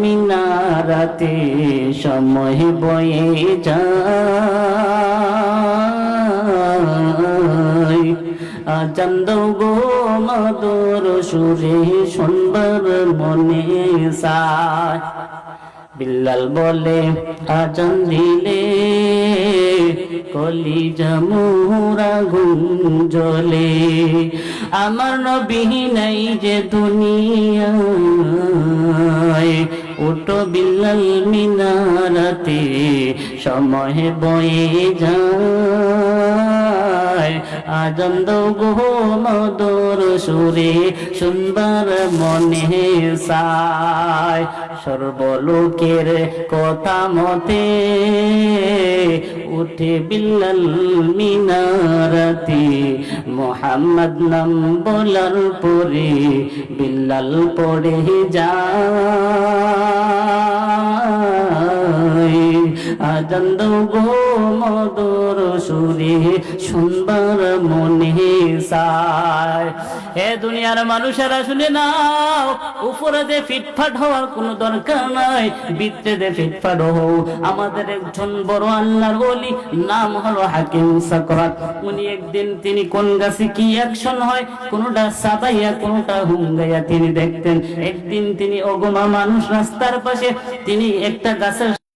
মিনারাতে সময় বয়ে যায়। আচন্দ গো মধুর সুরে সুন্দর মনে সায় বিল্লাল বলে আজান দিলে কলি জামুরা গুঞ্জলে। আমার নবী নাই যে দুনিয়ায়। ওটো বিল্লাল মিনারাতে, সময় বয়ে যায়। আজন্দ গো মদর সুরে সুন্দর মনে সায় সর্বলোকের কথা মতে উঠে বিল্লাল মিনারাতে মোহাম্মদ নাম বলার পরে বিল্লাল পড়ে যায়। আনন্দ গো মধুর সুরে সুন্দর মনে সায় এ দুনিয়ার মানুষেরা শুনে নাও উপরে যে ফিটফাট হওয়ার কোনো দরকার নাই ভিতরে যে ফিটফাট হও। আমাদের একজন বড় আল্লাহর বলি নাম হলো হাকিম সাকরাত। উনি একদিন তিনি কোন গাছে কি অ্যাকশন হয়, কোনটা সাদাইয়া, কোনটা হুঙ্গাইয়া তিনি দেখতেন। একদিন তিনি অগমা মানুষ রাস্তার পাশে, তিনি একটা গাছের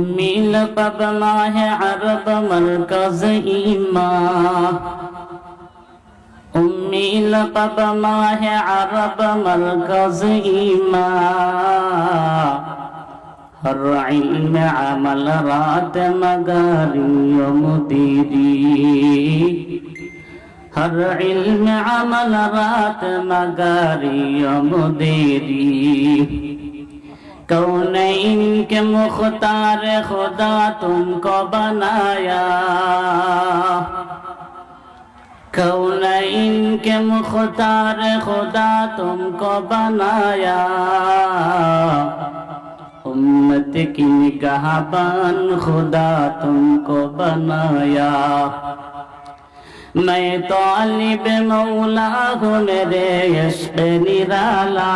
أمي لقب ماه عرب مركز إيمان أمي لقب ماه عرب مركز إيمان هر علم عمل رات مغاري مديري هر علم عمل رات مغاري مديري कौनैन के मुख्तार खुदा तुमको बनाया कौनैन के मुख्तार खुदा तुमको बनाया उम्मत की निगाहबान खुदा तुमको बनाया मैं तो अलिब मौला हूँ मेरे यश्क निराला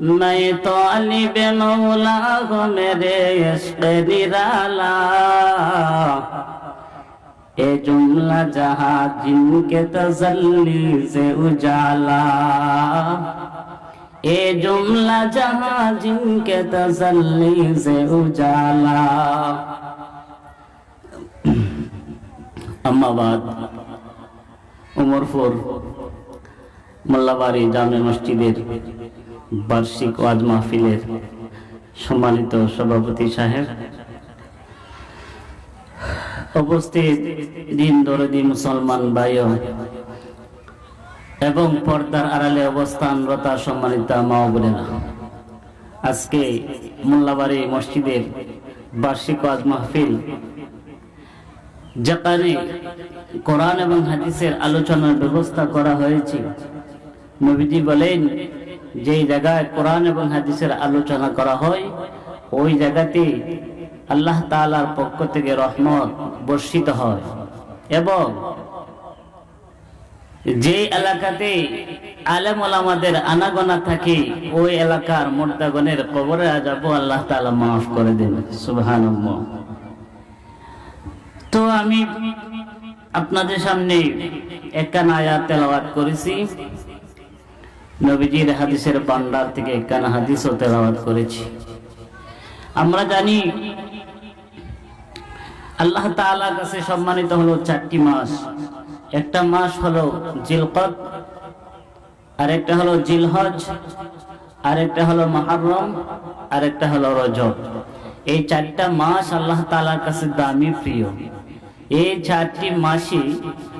میں تو علی بے مولا ہوں میرے عشق نرالا اے جملہ جہاں جن کے تزلی سے اجالا اے جملہ جہاں جن کے تزلی سے اجالا اما بعد عمر فور ملہ باری جامع مسجد বার্ষিক ওয়াজ মাহফিলের সম্মানিত সভাপতি সাহেব। উপস্থিত দিন দরদি মুসলমান ভাই এবং পর্দার আড়ালে অবস্থানরত সম্মানিত মা বোনেরা, আজকে মোল্লাবাড়ি মসজিদের বার্ষিক ওয়াজ মাহফিল যেখানে কোরআন এবং হাদিসের আলোচনার ব্যবস্থা করা হয়েছে। নবীজি বলেন যেই জায়গায় কোরআন এবং হাদিসের আলোচনা করা হয়, ওই জায়গাতে আল্লাহ তালার পক্ষ থেকে রহমত বর্ষিত হয়। এবং যে এলাকাতে আলেম ওলামাদের আনাগোনা থাকে, ওই এলাকার মোর্দাগণের কবরে আজাবো আল্লাহ তালা মাফ করে দেন। সুবহান তো আমি আপনাদের সামনে একখান আয়াত তেলাওয়াত করেছি। নবীজির হাদিসের বান্ডার থেকে একখানা হাদিসও তেলাওয়াত করেছি? আমরা জানি আল্লাহ তাআলার কাছে সম্মানিত হলো চারটি মাস। একটা মাস হলো জিলকত, আরেকটা হলো জিলহজ, আরেকটা হলো মহারম, আরেকটা হলো রজব। এই চারটা মাস আল্লাহ তাআলার কাছে দামি, প্রিয়। এই চারটি মাসে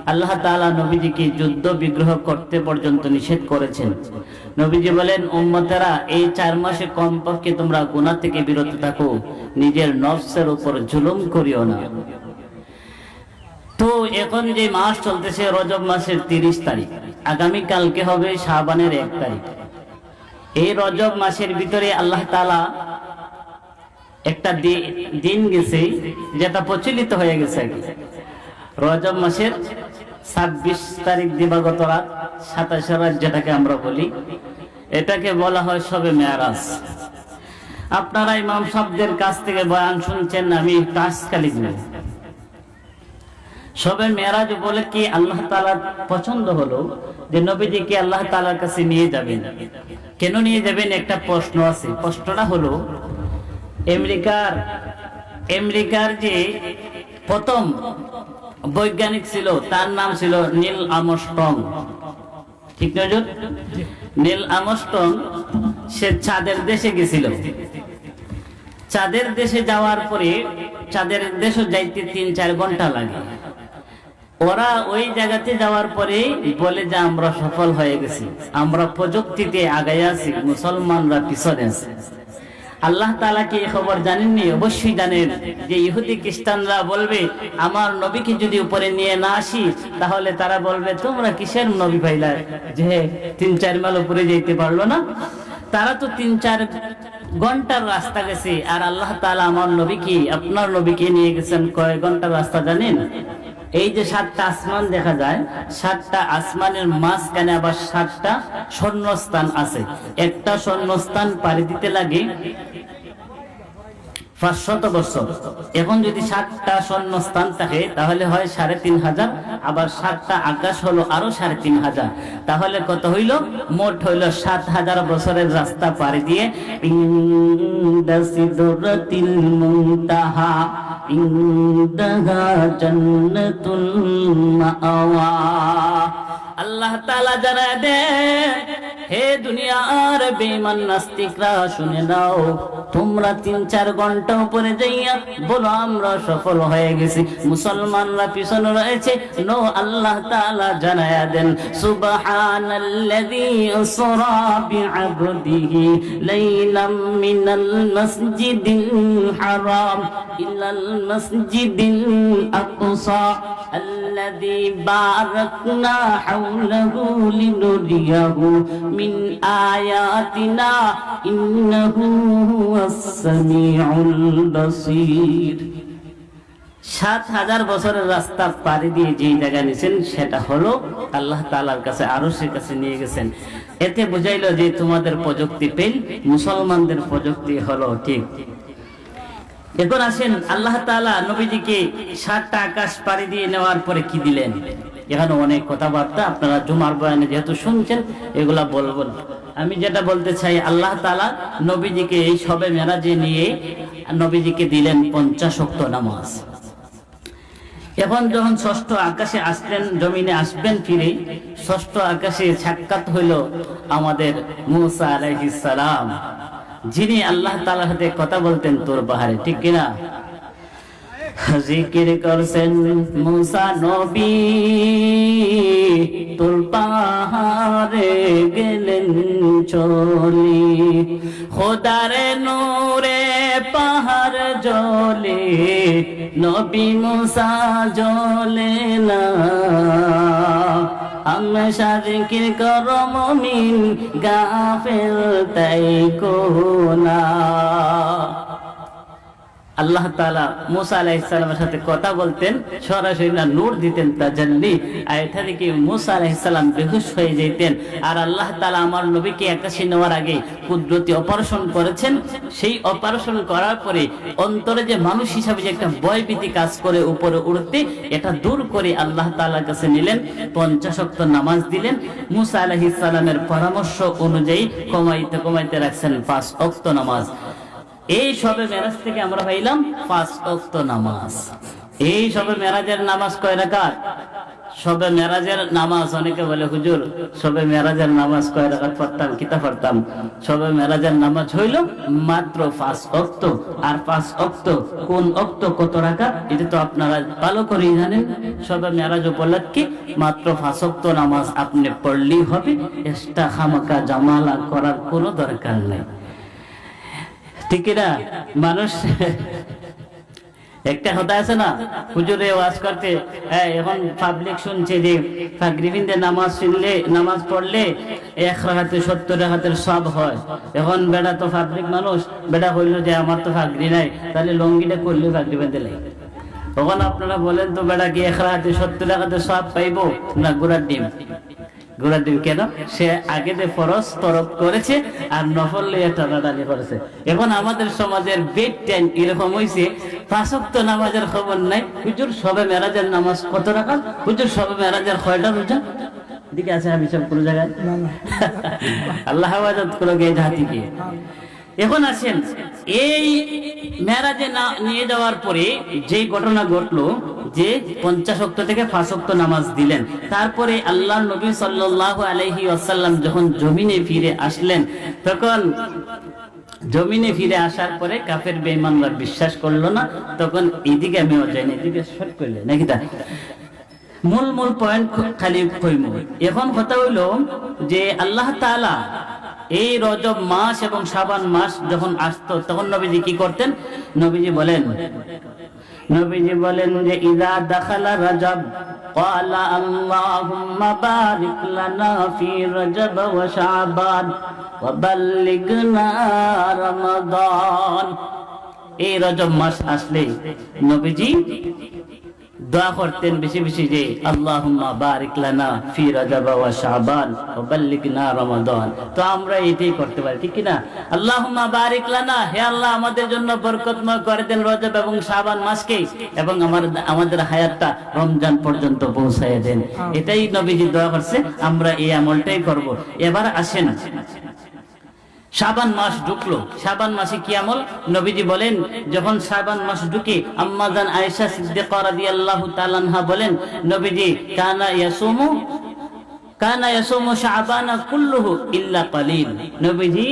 আল্লাহ তাআলা নবীজিকে যুদ্ধ বিগ্রহ করতে পর্যন্ত নিষেধ করেছেন। নবীজি বলেন, উম্মতেরা, এই চার মাসে কমপক্ষে তোমরা গুনাহ থেকে বিরত থাকো। নিজের নফসের উপর জুলুম করিও না। তো এখন যে মাস চলতেছে, রজব মাসের তিরিশ তারিখ। আগামী কালকে হবে শাবানের এক তারিখ। এই রজব মাসের ভিতরে আল্লাহ তালা একটা দিন গেছে, যেটা প্রচলিত হয়ে গেছে। রজব মাসের ছাব্বিশ তারিখ দিবাগত রাত, সাতাশে রাত যেটাকে আমরা বলি। এটাকে বলা হয় সবে মেয়ারাজ। আপনারা ইমাম শব্দের কাছ থেকে বয়ান শুনছেন, আমি খালি দিব সবে মেরাজ বলে কি আল্লাহ তালার পছন্দ হলো যে নবীজিকে আল্লাহ তালার কাছে নিয়ে যাবেন? কেন নিয়ে যাবেন? একটা প্রশ্ন আছে। প্রশ্নটা হলো, আমেরিকার আমেরিকার যে প্রথম বৈজ্ঞানিক ছিল, তার নাম ছিল নীল আমস্ট্রং ঠিক নজর নীল আমস্ট্রং সে চাঁদের দেশে গেছিল। চাঁদের দেশে যাওয়ার পরে চাঁদের দেশে যাইতে তিন, চার ঘণ্টা লাগে। ওরা ওই জায়গাতে যাওয়ার পরে বলে যে, আমরা সফল হয়ে গেছি। আমরা প্রযুক্তিতে আগাই আছি, মুসলমানরা পিছনে আছে। আল্লাহ তালা কি খবর জানেননি? অবশ্যই জানেন। যে ইহুদি খ্রিস্টানরা বলবে, আমার নবীকে যদি উপরে নিয়ে না আসি, তাহলে তারা বলবে, তোমরা কিসের নবী পাইলা? যে তিন চার মাল উপরে যেতে পারল না। তারা তো তিন চার ঘণ্টার রাস্তা গেছে, আর আল্লাহ তালা আমার নবীকে, আপনার নবীকে নিয়ে গেছেন। কয় ঘণ্টার রাস্তা জানেন? এই যে সাতটা আসমান দেখা যায়, সাতটা আসমানের মাঝখানে আবার সাতটা স্বর্ণস্থান আছে। একটা স্বর্ণস্থান পাড়ি দিতে লাগে পাঁচশত বছর। এখন যদি সাতটা স্বর্ণ স্থান থাকে, তাহলে হয় সাড়ে তিন হাজার, আবার সাতটা আকাশ হলো আরও সাড়ে তিন হাজার। তাহলে কত হইল? মোট হইল সাত হাজার বছরের রাস্তা পাড়ি দিয়ে মুনতাহা ইনদাহা জান্নাতুল মাআওয়া আল্লাহ তালা জানায় দেন হে দুনিয়ার বেঈমান নাস্তিকরা, শুনে নাও, তোমরা তিন চার ঘণ্টা উপরে যাইয়া বলো, আমরা সফল হয়ে গেছি। মুসলমানরা পিছনে রয়েছে। নো, আল্লাহ তাআলা জানায়া দেন, সুবহানাল্লাযী আসরা লাইলাম মিনাল মাসজিদিল হারাম ইলাল মাসজিদিল আকসা। الذي باركنا حوله لنريه من آياتنا إنه هو السميع البصير সাত হাজার বছরের রাস্তা পাড়ি দিয়ে যেই জায়গা নিয়েছেন সেটা হলো আল্লাহ তালার কাছে আরো সে কাছে নিয়ে গেছেন এতে বুঝাইলো যে তোমাদের প্রযুক্তি পেল মুসলমানদের প্রযুক্তি হলো ঠিক এখন আসেন আল্লাহ তাআলা নবীজিকে সাতটা আকাশ পাড়ি দিয়ে নেওয়ার পরে কি দিলেন? এখানে অনেক কথাবার্তা আপনারা জুমার বয়ানে যেহেতু শুনছেন, এগুলা বলব। আমি যেটা বলতে চাই, আল্লাহ তালা নবীজিকে এই সবে মেরাজে নিয়ে নবীজিকে দিলেন পঞ্চাশ ওয়াক্ত নামাজ। এখন যখন ষষ্ঠ আকাশে আসলেন, জমিনে আসবেন ফিরে, ষষ্ঠ আকাশে সাক্ষাৎ হইল আমাদের মুসা আলাইহিস সালাম। যিনি আল্লাহ তাআলার সাথে কথা বলতেন তোর পাহাড়ে ঠিক কিনা? জিকির করছেন মুসা নবী, তোর পাহাড়ে গেলেন চলি। খোদারে নূরে পাহাড় জলে, নবী মুসা জলে না। হামেশা জিকির কর মমিন গাফেল তাই কোনা আল্লাহ তাআলা মুসা আলাইহিস সালামের সাথে কথা বলতেন, সরাসরি না নূর দিতেন তাজাল্লি আর এটা থেকে মুসা আলাইহিস সালাম বেহুশ হয়ে যেতেন? আর আল্লাহ তাআলা আমার নবীকে আকাশে নেওয়ার আগে কুদরতি অপারেশন করেছেন। সেই অপারেশন করার পরে অন্তরে যে মানুষ হিসাবে যে একটা ভয়ভীতি কাজ করে উপরে উঠতে, এটা দূর করে আল্লাহ তাআলার কাছে নিলেন পঞ্চাশ ওয়াক্ত নামাজ দিলেন। মুসা আলাইহিস সালামের পরামর্শ অনুযায়ী কমাইতে কমাইতে রাখছেন পাঁচ ওয়াক্ত নামাজ। এই সবে মেরাজ থেকে আমরা পাইলাম পাঁচ অক্ত নামাজ। এই সবে মেরাজের নামাজ কয় রাকাত? সবে মেরাজের নামাজ, অনেকে বলে, হুজুর, সবে মেরাজের নামাজ কয় রাখাত পড়তাম, কিতা পড়তাম? সবে মেরাজের নামাজ হইল মাত্র পাঁচ অক্ত আর পাঁচ অক্ত কোন অক্ত কত রাখাত এটা তো আপনারা ভালো করেই জানেন। সবে মেরাজ উপলক্ষে মাত্র পাঁচ অক্ত নামাজ আপনি পড়লেই হবে। এক্সট্রা খামাকা জামালা করার কোনো দরকার নেই। ঠিক না মানুষ একটা কথা আছে না? হুজুরে ওয়াজ করতে হ্যাঁ, এখন পাবলিক শুনছে যে ফাগরিবিন্দে নামাজ শুনলে নামাজ পড়লে এক রাখাতে সত্তর রাখাতের সব হয়। এখন বেড়া তো পাবলিক মানুষ বেড়া হইল যে আমার তো ফাগরি নাই তাহলে লঙ্গিটা করলে ফাগরি বেঁধে লাগে। তখন আপনারা বলেন তো বেড়া কি এক রাখাতে সত্তর রাখাতে সব পাইবো না গোড়ার ডিম? কেন? সে আগে যে ফরজ তরফ করেছে আর নফল লিয়ে টানাটানি করেছে। এখন আমাদের সমাজের বেড টাইম এরকম হয়েছে পাঁচক্ত নামাজের খবর নাই। হুজুর সবে মেরাজের নামাজ কত রাখা হুজুর সবে মেরাজের কয়টা রোজা? দিকে আছে আমি সব কোনো জায়গায়? আল্লাহ করো গে জাহাতি কি এখন আসেন এই মেরাজে না নিয়ে যাওয়ার পরে যে ঘটনা ঘটলো, যে পঞ্চাশ অক্ত থেকে অক্ত নামাজ দিলেন, তারপরে আল্লাহ নবী সাল্লাহ আলহি আসাল্লাম যখন জমিনে ফিরে আসলেন, তখন জমিনে ফিরে আসার পরে কাফের বেঈমানরা বিশ্বাস করল না, তখন এদিকে আমিও যাইনি এদিকে শর্ট করলে, নাকি তা? মূল মূল পয়েন্ট খালি কইম এখন কথা হইল যে আল্লাহ তাআলা এই রজব মাস এবং শাবান মাস যখন আসতো তখন নবীজি কি করতেন নবীজি বলেন নবীজি বলেন যে ইদা দাখালা রজব قال اللهم بارك لنا في رجب وشعبان وبلغنا رمضان এই রজব মাস আসলে নবীজি দোয়া করতেন বেশি বেশি যে আল্লাহুম্মা বারিক লানা ফি রজব ওয়া শাবান ওয়া বাল্লিগনা রমাদান। তো আমরা এটাই করতে পারি ঠিক কি না? আল্লাহুম্মা বারিক লানা হে আল্লাহ আমাদের জন্য বরকতময় করে দেন রজব এবং শাবান মাসকে এবং আমার আমাদের হায়াতটা রমজান পর্যন্ত পৌঁছায় দেন। এটাই নবীজি দোয়া করছে আমরা এই আমলটাই করব। এবার আসেন শাবান মাস ঢুকলো। শাবান মাসে কি আমল? নবীজি বলেন, যখন শাবান মাস ঢুকে আম্মাজান আয়েশা রাদিয়াল্লাহু তাআলা আনহা বলেন, নবীজি, কানা ইয়াসুমু কানা ইয়াসুমু শাবানা কুল্লুহু ইল্লা নবীজি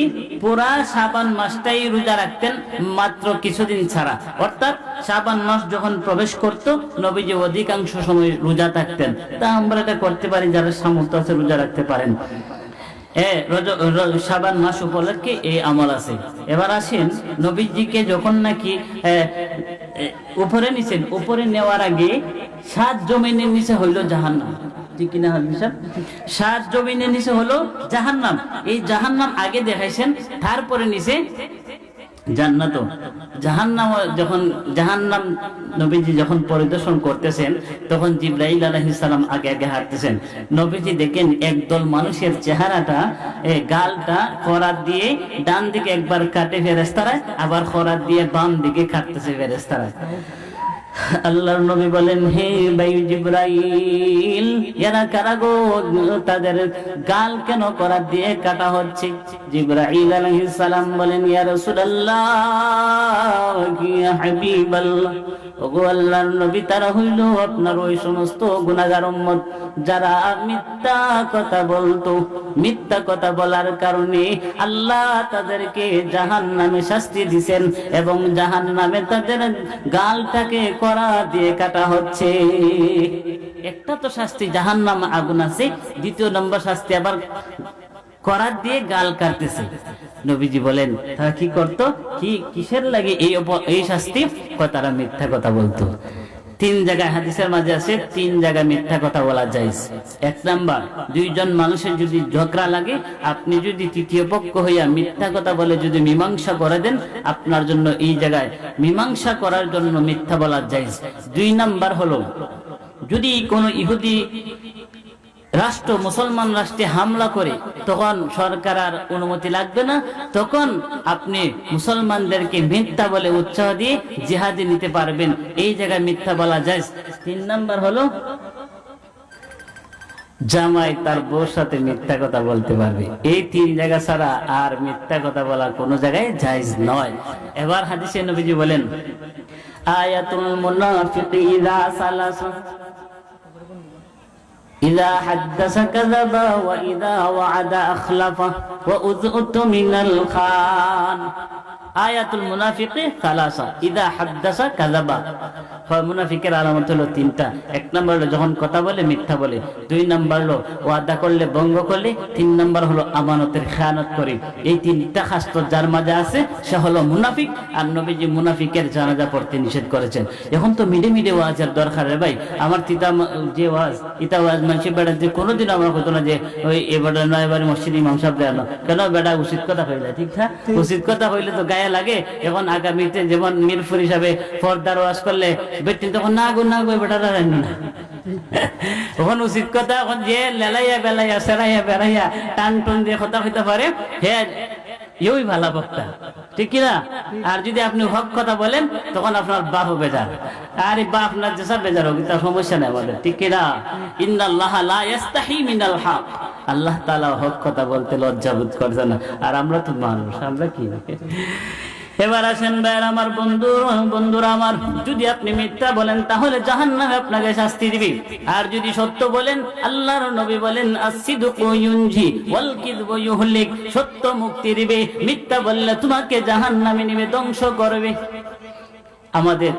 মাসটাই রোজা রাখতেন মাত্র কিছুদিন ছাড়া। অর্থাৎ শাবান মাস যখন প্রবেশ করত, নবীজি অধিকাংশ সময় রোজা থাকতেন। তা আমরা এটা করতে পারি যারা সামর্থ্য আছে রোজা রাখতে পারেন। র- শাবান মাস উপলক্ষে এই আমল আছে। এবার আসেন, নবীজিকে যখন নাকি উপরে নিছেন, উপরে নেওয়ার আগে সাত জমিনের নিচে হইল জাহান্নাম। সাত জমিনের নিচে হলো জাহান্নাম। এই জাহান্নাম আগে দেখাইছেন, তারপরে নিচে জান্নাত। জাহান্নাম যখন, জাহান্নাম নবীজি যখন পরিদর্শন করতেছেন, তখন জিব্রাইল আলাইহিস আগে আগে হাঁটতেছেন। নবীজি দেখেন একদল মানুষের চেহারাটা গালটা খরাত দিয়ে ডান দিকে একবার কাটে ফেরেস্তারায় আবার খরার দিয়ে বাম দিকে কাটতেছে ফেরেস্তারায় আল্লাহর নবী বলেন, হে ভাই জিব্রাইল, এরা কারা গো? তাদের গাল কেন করা দিয়ে কাটা হচ্ছে? জিব্রাইল আলাইহিস সালাম বলেন, ইয়া রাসূলুল্লাহ ইয়া হাবিবাল্লাহ? ওগো আল্লাহর নবী, তারা হইল আপনার ওই সমস্ত গুনাহগার উম্মত। যারা মিথ্যা কথা বলতো, মিথ্যা কথা বলার কারণে আল্লাহ তাদেরকে জাহান্নামে শাস্তি দিবেন এবং জাহান্নামে তাদের গালটাকে করা দিয়ে কাটা হচ্ছে। একটা তো শাস্তি জাহান নাম আগুন আছে, দ্বিতীয় নম্বর শাস্তি আবার করার দিয়ে গাল কাটতেছে। নবীজি বলেন, তারা কি করতো? কি, কিসের লাগে এই এই শাস্তি? তারা মিথ্যা কথা বলতো। তিন জায়গায় হাদিসের মাঝে আছে, তিন জায়গায় মিথ্যা কথা বলা যায় এক নাম্বার, দুইজন মানুষের যদি ঝগড়া লাগে, আপনি যদি তৃতীয় পক্ষ হইয়া মিথ্যা কথা বলে যদি মীমাংসা করে দেন, আপনার জন্য এই জায়গায় মীমাংসা করার জন্য মিথ্যা বলা যায় দুই নাম্বার হলো, যদি কোনো ইহুদি রাষ্ট্র, মুসলমান রাষ্ট্রে হামলা করে তখন সরকার আর অনুমতি লাগবে না। তখন আপনি মুসলমানদেরকে মিথ্যা বলে উৎসাহ দিয়ে জিহাদি নিতে পারবেন। এই জায়গায় মিথ্যা বলা যায়। তিন নাম্বার হলো জামাই তার বউর সাথে মিথ্যা কথা বলতে পারবে। এই তিন জায়গা ছাড়া আর মিথ্যা কথা বলা কোনো জায়গায় জায়েজ নয়। এবার হাদিসে নবীজি বলেন, আয়াতুল মুনাফিকি ইযা সালাসা। إذا حدث كذب وإذا وعد أخلف وأذؤت من الخان. আয়াতুল মুনাফিকে সালাসা, ইদা হাদ্দাসা কাযাবা। হয় মুনাফিকের আলামত হলো তিনটা। এক নম্বর হলো যখন কথা বলে, মিথ্যা বলে। দুই নম্বর হলো ওয়াদা করলে করলে। তিন নম্বর হলো আমানতের খেয়ানত করে। এই তিনটা যার মাঝে আছে, সে হলো মুনাফিক। আর নবীজি মুনাফিকের জানাজা পড়তে নিষেধ করেছেন। এখন তো মিডে মিডে ওয়াজের দরকার রে ভাই। আমার তিতা যে ওয়াজ ইতা ওয়াজ মানুষের বেড়া যে কোনোদিন আমার কত না যে ওই এবারে নয় এবারে মসজিদ ইমাম সাহেব দেয় না কেন বেড়া উচিত কথা হইলে ঠিক না উচিত কথা হইলে তো গায়ে লাগে, এখন আগামীতে যেমন মিরপুর হিসাবে পর্দার ওয়াজ করলে বেটি তখন না গো না গো বেটারা না। এখন উচিত কথা, এখন যে লেলাইয়া, বেলাইয়া, সেরাইয়া, বেড়াইয়া টান টান দিয়ে কথা হইতে পারে হে ইউই ভালো বক্তা। ঠিক কিনা? আর যদি আপনি হক কথা বলেন, তখন আপনার বাপ বেজার। আর এই বাপ না যেসা বেজার হোক, তার সমস্যা নেই আমাদের। ঠিক কিনা? ইন্দাল্লাহ লা হক। আল্লাহ তালা হক কথা বলতে লজ্জা করছে না। আর আমরা তো মানুষ, আমরা কি? এবার আসেন ভাইয়ের আমার বন্ধু, বন্ধুরা আমার, যদি আপনি মিথ্যা বলেন, তাহলে জাহান নামে আপনাকে শাস্তি দিবি। আর যদি সত্য বলেন, আল্লাহর নবী বলেন সত্য মুক্তি দিবে। মিথ্যা বললে তোমাকে জাহান নামে নিবে, ধ্বংস করবে। আমাদের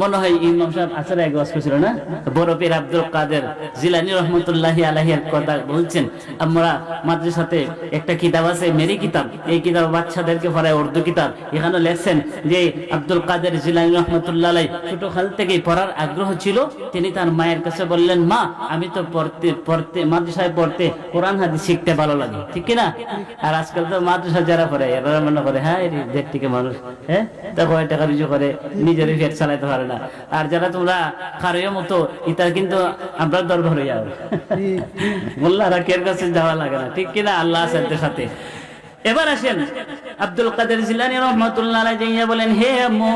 মনে হয় ইমাম সাহেব আসার এক ওয়াজ করেছিল না? বরফের আব্দুল কাদের জিলানি রহমতুল্লাহি আলাহির কথা বলছেন, আমরা মাদ্রাসাতে একটা কিতাব আছে, মেরি কিতাব। এই কিতাব বাচ্চাদেরকে পড়ায় উর্দু কিতাব। এখানে লেখছেন যে, আব্দুল কাদের জিলানি রহমতুল্লাহ ছোট কাল থেকেই পড়ার আগ্রহ ছিল। তিনি তার মায়ের কাছে বললেন, মা, আমি তো পড়তে পড়তে, মাদ্রাসায় পড়তে কোরআন, হাদিস শিখতে ভালো লাগে। ঠিক কি না আর আজকাল তো মাদ্রাসা যারা পড়ে, এরা মনে করে হ্যাঁ দেড় থেকে মানুষ হ্যাঁ? তা কয় টাকা রুজু করে, নিজেরই পেট চালাইতে পারে না। আর যারা তোমরা খারের মতো ইতা কিন্তু আমরা ধরে যাবে মোল্লারা কের কাছে যাওয়া লাগে না? ঠিক কিনা? আল্লাহ আছে সাথে। এবার আসেন। আব্দুল কাদের জিলানি রহমতুল্লাহ যাইয়া বলেন, হে মো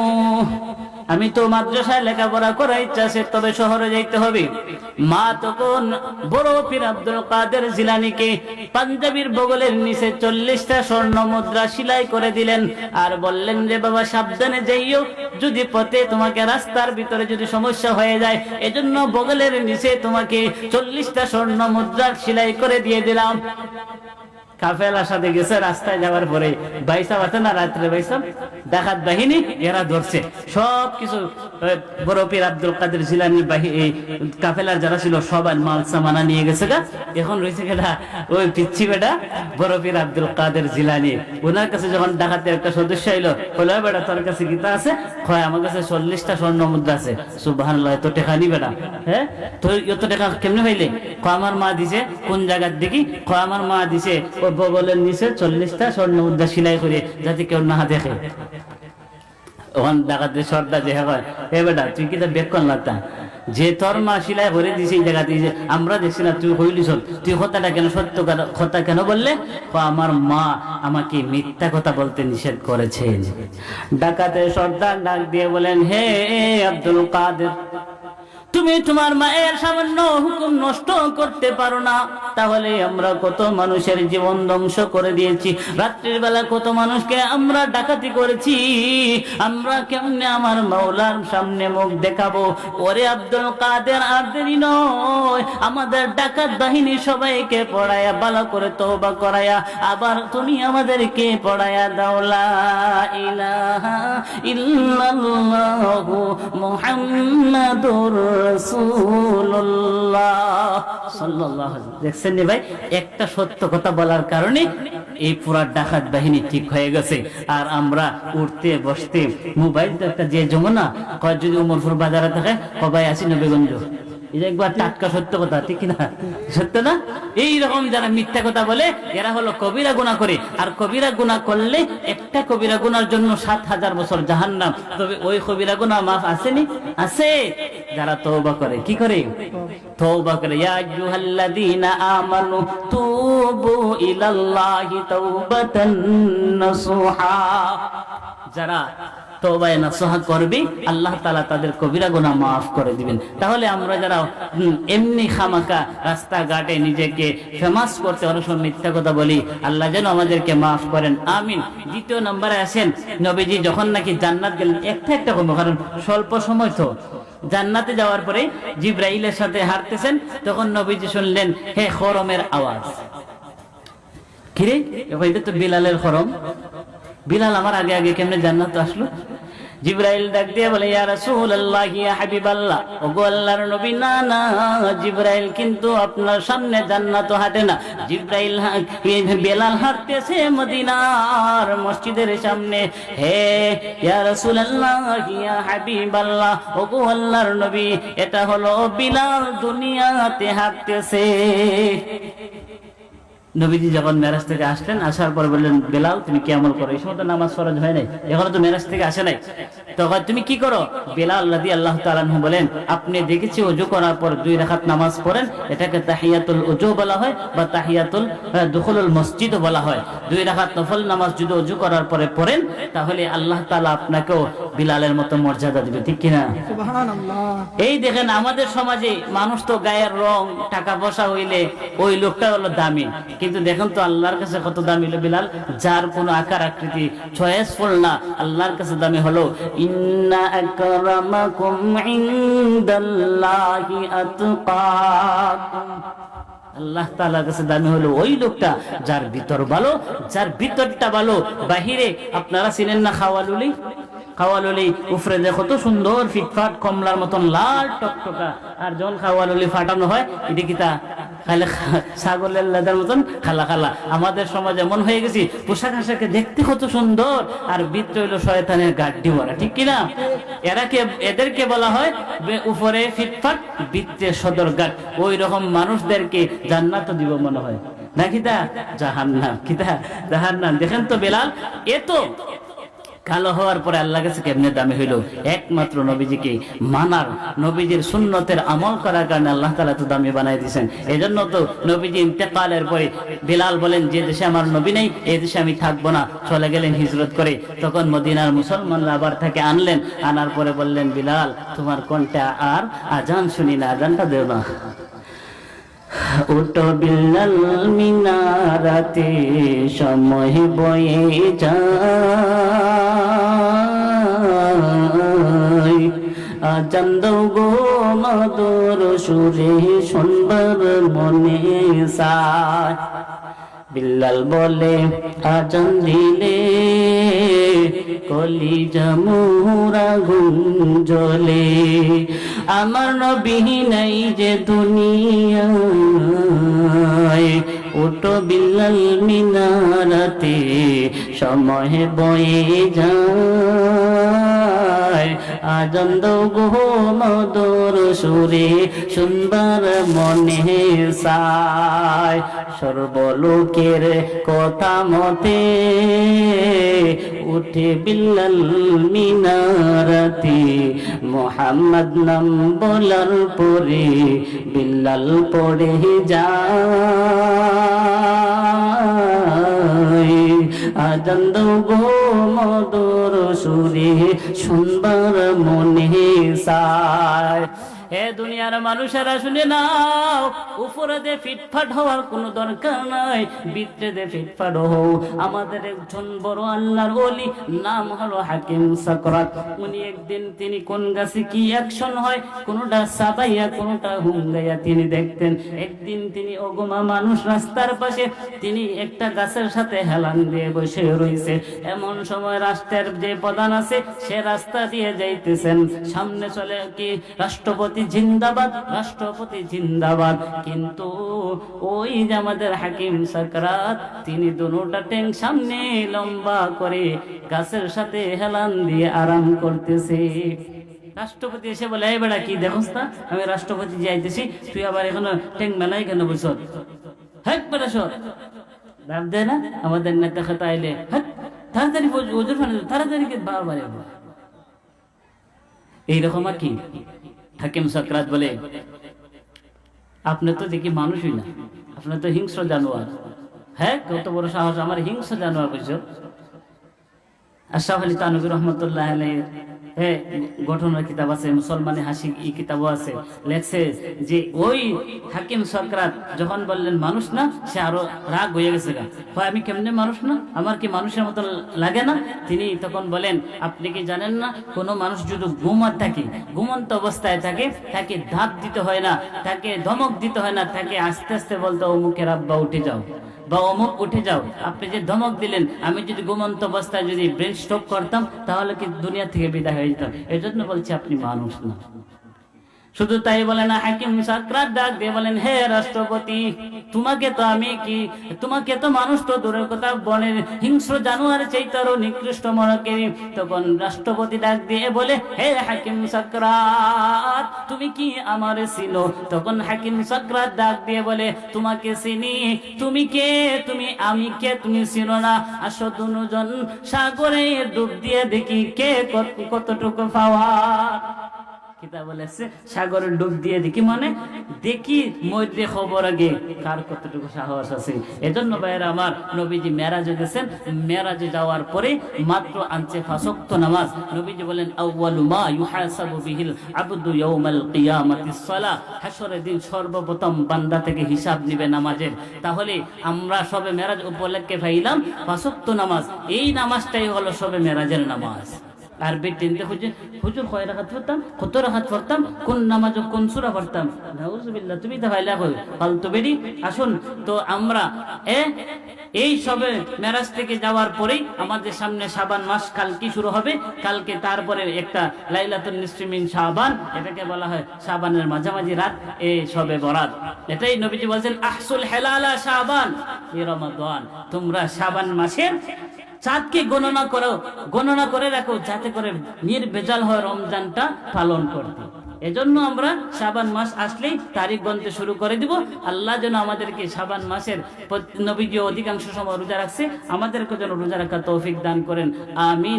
আমি তো মাদ্রাসায় লেখাপড়া করার ইচ্ছা আছে তবে শহরে যাইতে হবে। মা তখন বড় পীর আব্দুল কাদের জিলানিকে পাঞ্জাবির বগলের নিচে চল্লিশটা স্বর্ণ মুদ্রা সিলাই করে দিলেন আর বললেন যে, বাবা, সাবধানে যাইও। যদি পথে তোমাকে রাস্তার ভিতরে যদি সমস্যা হয়ে যায়, এজন্য বগলের নিচে তোমাকে চল্লিশটা স্বর্ণ মুদ্রা সিলাই করে দিয়ে দিলাম। কাফেলার সাথে গেছে, রাস্তায় যাওয়ার পরে বাইসাব আছে না, রাত্রে বাইসাব ডাকাত বাহিনী, এরা ধরছে। সব কিছু বড় পীর আব্দুল কাদের জিলানি বাহি- এই কাফেলার যারা ছিল, সবার মাল সামানা নিয়ে গেছে গা। এখন রয়েছে কেটা ওই পিচ্ছি বেটা, বড় পীর আব্দুল কাদের জিলানি। ওনার কাছে যখন ডাকাতের একটা সদস্য এলো "ওই বেটা, তোর কাছে গীতা আছে? কয়, আমার কাছে চল্লিশটা স্বর্ণ মুদ্রা আছে। সুবাহ এত টেকা নি। বেটা হ্যাঁ তো এত টাকা কেমনে পাইলে? ক আমার মা দিছে, কোন জায়গার দেখি ক আমার মা দিছে, ও বগলের নিচে চল্লিশটা স্বর্ণ মুদ্রা সিলাই করে যাতে কেউ না দেখে। ওখান ডাকাতে সর্দার যে হয় এ বেটা, তুই কি তা বেক করলা তা? যে তোর মা সিলাই করে দিছে এই জায়গাতে যে আমরা দেখছি না, তুই হইলি শোন তুই কথাটা কেন, সত্য কথা- কেন বললে? আমার মা আমাকে মিথ্যা কথা বলতে নিষেধ করেছেন ডাকাতে সর্দার ডাক দিয়ে বলেন হে, আব্দুল কাদের তুমি তোমার মায়ের সামান্য হুকুম নষ্ট করতে পারো না। তাহলে আমরা কত মানুষের জীবন ধ্বংস করে দিয়েছি। রাত্রির বেলা কত মানুষকে আমরা ডাকাতি করেছি। আমরা কেমনে আমার মাওলার সামনে মুখ দেখাবো? ওরে আব্দুল কাদের আর নয়। আমাদের ডাকাত বাহিনী সবাইকে পড়ায়া, ভালো করে তওবা করায়া, আবার তুমি আমাদেরকে পড়ায়া দাওলা ইলাহা ইল্লাল্লাহু মুহাম্মাদুর দেখছেন ভাই? একটা সত্য কথা বলার কারণে এই পুরা ডাকাত বাহিনী ঠিক হয়ে গেছে। আর আমরা উঠতে, বসতে, মোবাইল তো একটা যে যমুনা কয় যদি উমরপুর বাজারে থাকে কবাই আসি নবীগঞ্জ। এটা একবার টাটকা সত্য কথা, ঠিক না সত্য না? এই যারা মিথ্যা কথা বলে, এরা হলো কবিরা গুণা করে। আর কবিরা গুণা করলে একটা কবিরা গুনার জন্য সাত হাজার বছর জাহান্নাম। তবে ওই কবিরা গুণা মাফ আসেনি? আছে। যারা তওবা করে, কি করে? তওবা করে। ইয়া আমানু তুবু ইলাল্লাহি তাওবাতান নাসুহা। যারা তওবায়ে নাসুহা করবে, আল্লাহ তাআলা তাদের কবিরা গুনাহ maaf করে দিবেন। তাহলে আমরা যারা এমনি খামাকা রাস্তাঘাটে নিজেকে ফেমাস করতে অনেক মিথ্যা কথা বলি, আল্লাহ যেন আমাদেরকে মাফ করেন, আমিন। দ্বিতীয় নম্বরে আসেন, নবীজি যখন নাকি জান্নাত গেলেন, একটা একটা কমবো কারণ স্বল্প সময় তো। জান্নাতে যাওয়ার পরে জিব্রাইলের সাথে হাঁটতেছেন, তখন নবীজি শুনলেন, হে খরমের আওয়াজ। কিরে তো বিলালের খরম। বিলাল আমার আগে আগে কেমনে জান্নাত আসলো? জিব্রাইল ডাক দিয়ে বলে, ইয়া রাসূলুল্লাহ, ইয়া হাবিবাল্লাহ। ওগো আল্লাহর নবী, না না, জিব্রাইল কিন্তু আপনার সামনে জান্নাত হাঁটে না। জিব্রাইল বেলাল হাঁটতেছে মদিনার মসজিদের সামনে। হে, ইয়া রাসূলুল্লাহ, ইয়া হাবিবাল্লাহ। ওগো আল্লাহর নবী, এটা হলো বিলাল দুনিয়াতে হাঁটতেছে। নবীজি যখন মেরাজ থেকে আসলেন আসার পর বললেন বেলাল তুমি কি আমল করো? এই সময় তো নামাজ ফরজ হয় নাই। এখনও তো মেরাজ থেকে আসে নাই। তখন তুমি কি করো? বেলাল আল্লাহ আল্লাহ তালানহু বলেন আপনি দেখেছি অজু করার পর দুই রাখাত নামাজ পড়েন এটাকে তাহিয়াতুল অজু বলা হয় বা তাহিয়াতুল দুখুলুল মসজিদ বলা হয়। দুই রাখাত নফল নামাজ যদি অজু করার পরে পড়েন তাহলে আল্লাহ তালা আপনাকেও বিলালের মতো মর্যাদা দিবে ঠিক কিনা? এই দেখেন আমাদের সমাজে মানুষ তো গায়ের রং টাকা পয়সা হইলে ওই লোকটা হলো দামি। কিন্তু দেখেন তো আল্লাহর কাছে কত দামি হলো বিলাল, যার কোনো আকার আকৃতি চয়েসফুল না, আল্লাহর কাছে দামি হলো আল্লাহ তাআলার কাছে দামি হলো ওই লোকটা, যার ভিতর ভালো, যার ভিতরটা ভালো, বাহিরে আপনারা চিনেন না খাওয়ালুলি? খাওয়ালুলি, উফরে যে কত সুন্দর ফিটফাট কমলার মতন লাল টকটকা। আর যখন খাওয়ালুলি ফাটানো হয়, এটা কি তা? খালে ছাগলের লেদার মতন খালা খালা। আমাদের সমাজ এমন হয়ে গেছি, পোশাক আশাকে দেখতে কত সুন্দর, আর শয়তানের গাড্ডি ঠিক কিনা? এরা কে, এদেরকে বলা হয় উপরে ফিটফাট ভিতরে সদর গাট ওই রকম মানুষদেরকে জান্নাত দিব মনে হয়। না কিতা জাহান্নাম। কিতা জাহান্নাম। দেখেন তো বেলাল, এ তো কালো হওয়ার পরে আল্লাহ কাছে কেমনে দামি হইল? একমাত্র নবীজিকে মানার? নবীজির সুন্নতের আমল করার কারণে আল্লাহ তালা তো দামি বানাই দিয়েছেন। এই জন্য তো নবীজি ইন্তেকালের পরে বিলাল বলেন, যে দেশে আমার নবী নেই এই দেশে আমি থাকব না। চলে গেলেন হিজরত করে। তখন মদিনার মুসলমানরা আবার তাকে আনলেন। আনার পরে বললেন, বিলাল, তোমার কোনটা আর আজান শুনি না, আজানটা দেও না উটো বিল্লাল মিনারাতে সময় বয়ে যায়। চন্দ গো মধুর সুরে শুনবার মনে সায় বিল্লাল বলে আজান দিলে কলি জামুরা গুঞ্জলে। আমার নবী নাই যে দুনিয়ায়। ওটো বিল্লাল মিনারাতে, সময় বয়ে যায়। আজন্দ গো মদর সুরে সুন্দর মনে সায় সর্বলোকের কথা মতে, উঠে বিল্লাল মিনারাতে, মোহাম্মদ নাম বলার পরে বিল্লাল পড়ে যায়। আজন্দ গো মদর সুরে সুন্দর মনে সায়। হে দুনিয়ার মানুষেরা শুনে নাও উপরে দে ফিটফাট হওয়ার কোনো দরকার নাই ভিতরে দে ফিটফাট হও। আমাদের একজন বড় আল্লাহর ওলি, নাম হলো হাকিম সাকরাত। উনি একদিন তিনি কোন গাছে কি অ্যাকশন হয়, কোনোটা সাবাইয়া, কোনোটা হুঙ্গাইয়া তিনি দেখতেন। একদিন তিনি অগমা মানুষ রাস্তার পাশে, তিনি একটা গাছের সাথে হেলান দিয়ে বসে রয়েছে এমন সময় রাষ্ট্রের যে প্রধান আছে, সে রাস্তা দিয়ে যাইতেছেন। সামনে চলে কি রাষ্ট্রপতি জিন্দাবাদ, রাষ্ট্রপতি জিন্দাবাদ। কিন্তু ওই যে আমাদের হাকিম সাকরাত তিনি দুটা ট্যাঙ্ক সামনে লম্বা করে গাছের সাথে হেলান দিয়ে আরাম করতেছে। রাষ্ট্রপতি এসে বলে, এই বেড়া কি দেখোস না আমি রাষ্ট্রপতি যাইতেছি, তুই আবার এখনও ট্যাঙ্ক মেলাই কেন বলছ? হ্যাঁ বেড়া সর লাভ দেয় না, আমাদের নেতা খাতা আইলে তাড়াতাড়ি ওজোর ফানে, তাড়াতাড়ি বারবার এইরকম আর কি? হাকিম সাকরাত বলে, আপনি তো দেখি মানুষই না। আপনি তো হিংস্র জানোয়ার। হ্যাঁ কত বড় সাহস। আমার হিংস্র জানোয়ার বুঝছ? আশরাফ আলী তানবির রহমতুল্লাহ আলাইহির হ্যাঁ ঘটনার কিতাব আছে মুসলমানের হাসি এই কিতাবও আছে। লেখছে যে, ওই হাকিম সকরাত যখন বললেন মানুষ না, সে আরও রাগ হয়ে গেছে আমি কেমনে মানুষ না? আমার কি মানুষের মতো লাগে না? তিনি তখন বলেন, আপনি কি জানেন না, কোনো মানুষ যদি ঘুমার থাকে, ঘুমন্ত অবস্থায় থাকে, তাকে ধাপ দিতে হয় না, তাকে ধমক দিতে হয় না, তাকে আস্তে আস্তে বলতে অমুকের আব্বা, উঠে যাও। বা অমুক উঠে যাও, আপনি যে ধমক দিলেন, আমি যদি ঘুমন্ত অবস্থায় যদি ব্রেন স্ট্রোক করতাম, তাহলে কি দুনিয়া থেকে বিদায় হয়ে যেতাম। এজন্য বলছি আপনি মানুষ না। শুধু তাই বলে না, হাকিম সাকরাত ডাক দিয়ে বলেন, হে রাষ্ট্রপতি, তোমাকে তো আমি কি? তোমাকে তো মানুষ তো দূরের কথা, বনের হিংস্র জানোয়ার চাইতারও নিকৃষ্ট মরকে। তখন রাষ্ট্রপতি ডাক দিয়ে বলে, হে হাকিম সাকরাত, তুমি কি আমার চিনো? তখন হাকিম সাকরাত ডাক দিয়ে বলে, তোমাকে চিনি। তুমি কে? তুমি আমি কে? তুমি চিনো না। আসো দুজন সাগরে ডুব দিয়ে দেখি কে কত- কতটুকু পাওয়া কিতা বলেছে? ডুব দিয়ে দেখি মানে? দেখি খবর আগে। কার কতটুকু সাহস আছে? এজন্য ভাইয়েরা আমার নবীজি মেরাজে গেছেন। মেরাজে যাওয়ার পরে মাত্র আনছে ফাসক্ত নামাজ। নবীজি বলেন মা ইউহাসাবু বিহিল আবদু ইয়াউমাল কিয়ামাতিস হাসরের দিন সর্বপ্রথম বান্দা থেকে হিসাব নিবে নামাজের। তাহলে আমরা সবে মেরাজ উপলক্ষে পাইলাম ফাসক্ত নামাজ। এই নামাজটাই হলো সবে মেরাজের নামাজ। খুঁজে, হুজুর কয় রাখাত পড়তাম কত রাখাত পড়তাম, কোন নামাজ কোন সুরা পড়তাম? নাউজুবিল্লাহ, তুমি তো ফালতু আসুন, তো আমরা, এ, এই সবে মেরাজ থেকে যাওয়ার পরেই আমাদের সামনে শাবান মাস কালকে শুরু হবে? কালকে তারপরে একটা লাইলাতুল নিসমিন শাবান, এটাকে বলা হয় শাবানের মাঝামাঝি রাত এই সবে বরাত। এটাই নবীজি বলছেন, আহসুল হেলালা এই রমাদান। তোমরা সাবান মাসের চাঁদকে গণনা করো, গণনা করে রাখো যাতে করে নির্ভেজাল হয় রমজানটা পালন করতে। এজন্য আমরা সাবান মাস আসলেই তারিখ গণতে শুরু করে দিব। আল্লাহ যেন আমাদেরকে সাবান মাসের নবীজি অধিকাংশ সময় রোজা রাখছে। আমাদেরকে যেন রোজা রাখা তৌফিক দান করেন। আমিন।